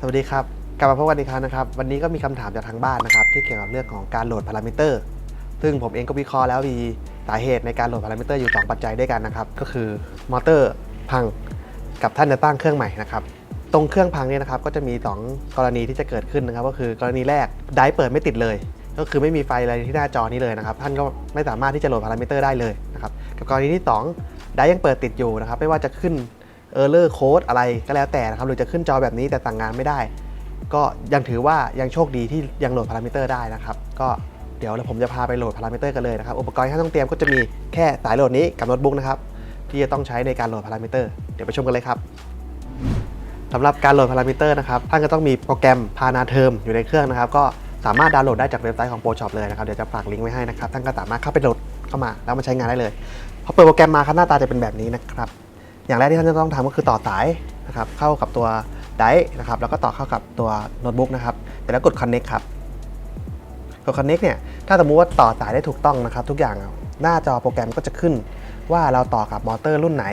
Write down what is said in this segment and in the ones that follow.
สวัสดีครับ กลับมาพบกันอีกครั้งนะครับ วันนี้ก็มีคำถามจากทางบ้านนะครับ ที่เกี่ยวกับเรื่องของการโหลดพารามิเตอร์ ซึ่งผมเองก็วิเคราะห์แล้วมีสาเหตุในการโหลดพารามิเตอร์อยู่ 2 ปัจจัยด้วยกันนะครับ ก็คือมอเตอร์พังกับท่านจะตั้งเครื่องใหม่นะครับ ตรงเครื่องพังเนี่ยนะครับก็จะมี 2 กรณีที่จะเกิดขึ้นนะครับ ก็คือกรณีแรกไดร์เปิดไม่ติดเลย ก็คือไม่มีไฟอะไรที่หน้าจอนี้เลยนะครับ ท่านก็ไม่สามารถที่จะโหลดพารามิเตอร์ได้เลยนะครับ กับกรณีที่ 2 ไดร์ยังเปิดติดอยู่นะครับ ไม่ว่าจะขึ้น เออร์เลอร์โค้ดอะไรก็แล้วแต่นะครับหรือจะขึ้นจอแบบนี้แต่สั่งงานไม่ได้ ก็ยังถือว่ายังโชคดีที่ยังโหลดพารามิเตอร์ได้นะครับ ก็เดี๋ยวผมจะพาไปโหลดพารามิเตอร์กันเลยนะครับ อุปกรณ์ที่ต้องเตรียมก็จะมีแค่สายโหลดนี้กับโน้ตบุ๊กนะครับที่จะต้องใช้ในการโหลดพารามิเตอร์เดี๋ยวไปชมกันเลยครับสำหรับการโหลดพารามิเตอร์นะครับท่านก็ต้องมีโปรแกรมพานาเทอมอยู่ในเครื่องนะครับ ก็สามารถดาวน์โหลดได้จากเว็บไซต์ของ ProShop เลยนะครับเดี๋ยวจะฝากลิงก์ไว้ให้นะครับท่านก็สามารถเข้าไปโหลดเข้ามาแล้วมาใช้งานได้เลยพอเปิดโปรแกรมมาครับหน้าตาจะเป็นแบบนี้นะครับ อย่างแรกที่ท่านจะต้องทำก็คือต่อสายนะครับเข้ากับตัวไดร์นะครับแล้วก็ต่อเข้ากับตัวโน้ตบุ๊กนะครับเสร็จแล้วกด connect ครับกด connect เนี่ยถ้าสมมุติว่าต่อสายได้ถูกต้องนะครับ ทุกอย่างหน้าจอโปรแกรมก็จะขึ้น ว่าเราต่อกับมอเตอร์รุ่นไหน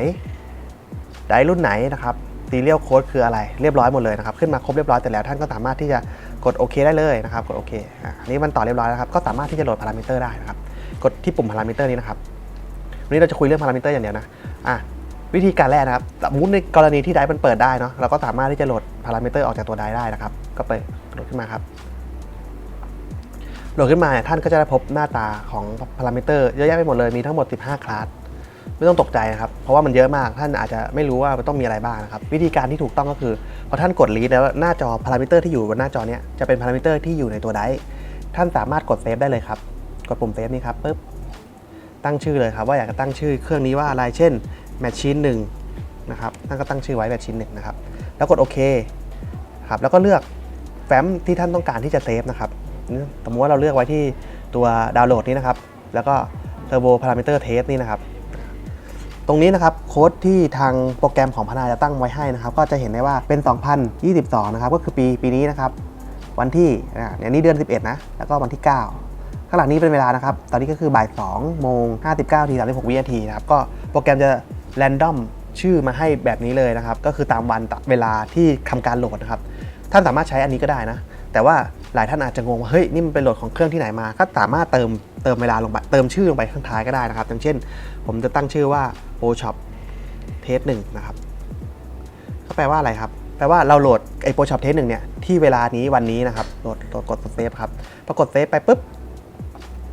ไดร์รุ่นไหนนะครับซีเรียลโค้ดคืออะไรเรียบร้อยหมดเลยนะครับขึ้นมาครบเรียบร้อยแต่แล้วท่านก็สามารถที่จะกดโอเคได้เลยนะครับกดโอเคอะอันนี้มันต่อเรียบร้อยแล้วครับก็สามารถที่จะโหลดพารามิเตอร์ได้นะครับกดที่ปุ่มพารามิเตอร์นี้นะครับวันนี้เราจะคุยเรื่องพารามิเตอร์อย่างเดียวนะอะ วิธีการแรกนะครับสมมติในกรณีที่ไดร์มันเปิดได้เนาะเราก็สามารถที่จะโหลดพารามิเตอร์ออกจากตัวไดร์ได้นะครับ ก็เปิดโหลดขึ้นมาครับโหลดขึ้นมาเนี่ยท่านก็จะได้พบหน้าตาของพารามิเตอร์เยอะแยะไปหมดเลยมีทั้งหมด 15 คลาสไม่ต้องตกใจนะครับ เพราะว่ามันเยอะมากท่านอาจจะไม่รู้ว่ามันต้องมีอะไรบ้างนะครับ วิธีการที่ถูกต้องก็คือพอท่านกดลีดแล้วหน้าจอพารามิเตอร์ที่อยู่บนหน้าจอเนี้ยจะเป็นพารามิเตอร์ที่อยู่ในตัวไดร์ท่านสามารถกดเซฟได้เลยครับ กดปุ่มเซฟนี้ครับปุ๊บตั้งชื่อเลยครับว่าอยากจะตั้งชื่อเครื่องนี้ว่าอะไรเช่น Machine 1นะครับท่านก็ตั้งชื่อไว้ Machine 1นะครับ แล้วกดโอเคครับแล้วก็เลือกแฟ้มที่ท่านต้องการที่จะเซฟนะครับสมมติว่าเราเลือกไว้ที่ตัวดาวน์โหลดนี้นะครับ แล้วก็ Turbo Parameter Test นี่นะครับ ตรงนี้นะครับโค้ดที่ทางโปรแกรมของพนาจะตั้งไว้ให้นะครับ ก็จะเห็นได้ว่าเป็น 2022 นะครับ ก็คือปีปีนี้นะครับ วันที่อ่าเนี่ยนี่เดือน 11 นะ แล้วก็วันที่ 9 ข้างหลังนี้เป็นเวลานะครับ ตอนนี้ก็คือบ่าย 2 โมง 59ที36 วินาทีนะครับ ก็โปรแกรมจะ แรนดอมชื่อมาให้แบบนี้เลยนะครับ ก็คือตามวันตามเวลาที่ทำการโหลดนะครับ ท่านสามารถใช้อันนี้ก็ได้นะ แต่ว่าหลายท่านอาจจะงงว่าเฮ้ยนี่มันเป็นโหลดของเครื่องที่ไหนมา ก็สามารถเติมเติมเวลาลงไปเติมชื่อลงไปข้างท้ายก็ได้นะครับอย่างเช่น ผมจะตั้งชื่อว่า ProShop Test 1นะครับก็แปลว่าอะไรครับ แปลว่าเราโหลดไอ้ ProShop Test 1เนี่ยที่เวลานี้วันนี้นะครับโหลดโหลดกดเซฟครับพอกดเซฟไปปุ๊บ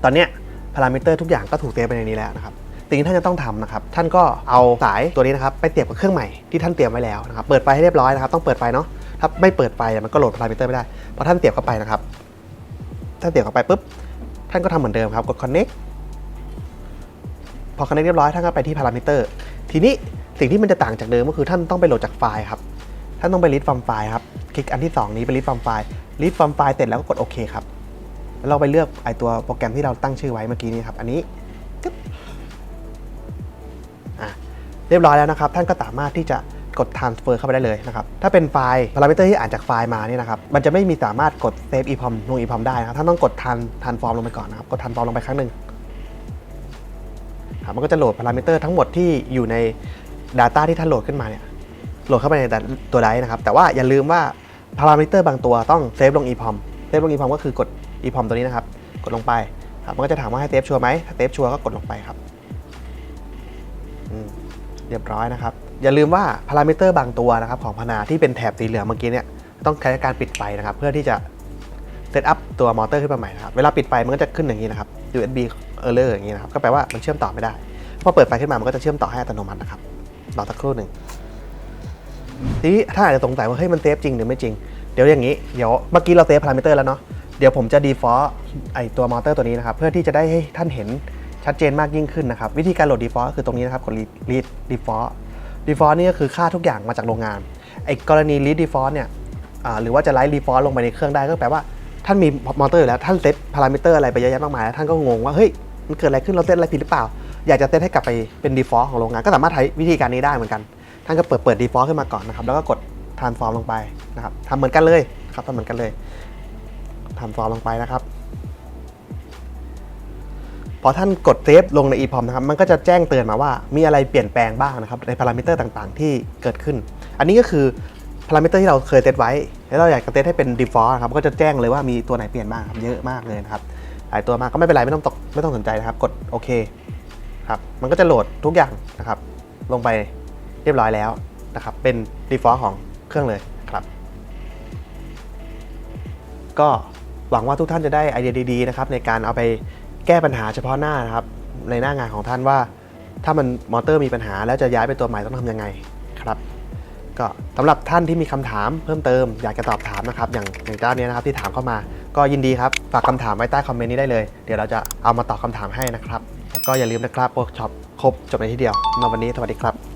ตอนเนี้ยพารามิเตอร์ทุกอย่างก็ถูกเซฟไปในนี้แล้วนะครับ สิ่งที่ท่านจะต้องทำนะครับท่านก็เอาสายตัวนี้นะครับไปเสียบกับเครื่องใหม่ที่ท่านเตรียมไว้แล้วนะครับเปิดไฟให้เรียบร้อยนะครับต้องเปิดไฟเนาะถ้าไม่เปิดไฟมันก็โหลดพารามิเตอร์ไม่ได้พอท่านเสียบเข้าไปนะครับท่านเสียบเข้าไปปุ๊บท่านก็ทำเหมือนเดิมครับกด connect พอ connect เรียบร้อยท่านก็ไปที่พารามิเตอร์ทีนี้สิ่งที่มันจะต่างจากเดิมก็คือท่านต้องไปโหลดจากไฟล์ครับท่านต้องไป read from file ครับคลิกอันที่ 2 นี้ไป read from file read from file เสร็จแล้วก็กดโอเคครับแล้วเราไปเลือกไอตัวโปรแกรมที่เราตั้งชื่อไว้เมื่อกี้นี้ครับอันนี้ เรียบร้อยแล้วนะครับ ท่านก็สามารถที่จะกด transfer เข้าไปได้เลยนะครับ ถ้าเป็นไฟล์พารามิเตอร์ที่อ่านจากไฟล์มาเนี่ยนะครับ มันจะไม่มีสามารถกด save eprom ลง eprom ได้นะครับ ท่านต้องกด tran transform ลงไปก่อนนะครับ กด transform ลงไปครั้งหนึ่งครับมันก็จะโหลดพารามิเตอร์ทั้งหมดที่อยู่ใน Data ที่ท่านโหลดขึ้นมาเนี่ย โหลดเข้าไปในตัวไดนะครับ แต่ว่าอย่าลืมว่าพารามิเตอร์บางตัวต้องเซฟลง eprom เซฟลง eprom ก็คือกด eprom ตัวนี้นะครับ กดลงไปครับ มันก็จะถามว่าให้เซฟชัวร์ไหมถ้าเซฟชัวร์ก็กดลงไปครับ อืม เรียบร้อยนะครับ อย่าลืมว่าพารามิเตอร์บางตัวนะครับของพนาที่เป็นแถบสีเหลืองเมื่อกี้เนี่ยต้องใช้การปิดไฟนะครับ เพื่อที่จะเซตอัพตัวมอเตอร์ขึ้นมาใหม่นะครับเวลาปิดไฟมันก็จะขึ้นอย่างนี้นะครับ USB error อย่างนี้นะครับก็แปลว่ามันเชื่อมต่อไม่ได้พอเปิดไฟขึ้นมามันก็จะเชื่อมต่อให้อัตโนมัตินะครับรอสักครู่หนึ่งทีนี้ถ้าอาจจะสงสัยว่าเฮ้ยมันเซฟจริงหรือไม่จริง เดี๋ยวอย่างนี้เดี๋ยวเมื่อกี้เราเซฟพารามิเตอร์แล้วเนาะเดี๋ยวผมจะ default ไอตัวมอเตอร์ตัวนี้นะครับเพื่อที่จะได้ให้ท่านเห็น ชัดเจนมากยิ่งขึ้นนะครับ วิธีการโหลด default ก็คือตรงนี้นะครับกด read default default นี่ก็คือค่าทุกอย่างมาจากโรงงานไอกรณี read default เนี่ยหรือว่าจะ write default ลงไปในเครื่องได้ก็แปลว่าท่านมีมอเตอร์อยู่แล้วท่านเซตพารามิเตอร์อะไรไปเยอะแยะมากมายแล้วท่านก็งงว่าเฮ้ยมันเกิดอะไรขึ้นเราเซตอะไรผิดหรือเปล่า อยากจะเซตให้กลับไปเป็น default ของโรงงาน ก็สามารถใช้วิธีการนี้ได้เหมือนกัน ท่านก็เปิดเปิด default ขึ้นมาก่อนนะครับแล้วก็กด transform ลงไปนะครับทำเหมือนกันเลยครับทำเหมือนกันเลยทำฟอร์มลงไปนะครับ พอท่านกดเซฟลงใน EPROM นะครับ มันก็จะแจ้งเตือนมาว่ามีอะไรเปลี่ยนแปลงบ้างนะครับ ในพารามิเตอร์ต่างๆ ที่เกิดขึ้น อันนี้ก็คือพารามิเตอร์ที่เราเคยเซตไว้ แล้วเราอยากจะเซตให้เป็น default นะครับ ก็จะแจ้งเลยว่ามีตัวไหนเปลี่ยนบ้างครับ เยอะมากเลยนะครับ หลายตัวมากก็ไม่เป็นไรไม่ต้องตกไม่ต้องสนใจนะครับ กดโอเคครับ มันก็จะโหลดทุกอย่างนะครับ ลงไปเรียบร้อยแล้วนะครับ เป็น default ของเครื่องเลยครับ ก็หวังว่าทุกท่านจะได้ไอเดียดีๆนะครับในการเอาไป แก้ปัญหาเฉพาะหน้านะครับในหน้างานของท่านว่า ถ้ามันมอเตอร์มีปัญหา แล้วจะย้ายไปตัวใหม่ต้องทำยังไงครับ ก็สำหรับท่านที่มีคำถามเพิ่มเติมอยากจะตอบถามนะครับ อย่างอย่างเจ้าเนี้ยนะครับที่ถามเข้ามา ก็ยินดีครับฝากคำถามไว้ใต้คอมเมนต์นี้ได้เลย เดี๋ยวเราจะเอามาตอบคำถามให้นะครับแล้วก็อย่าลืมนะครับเวิร์กช็อปครบจบในที่เดียวมาวันนี้สวัสดีครับ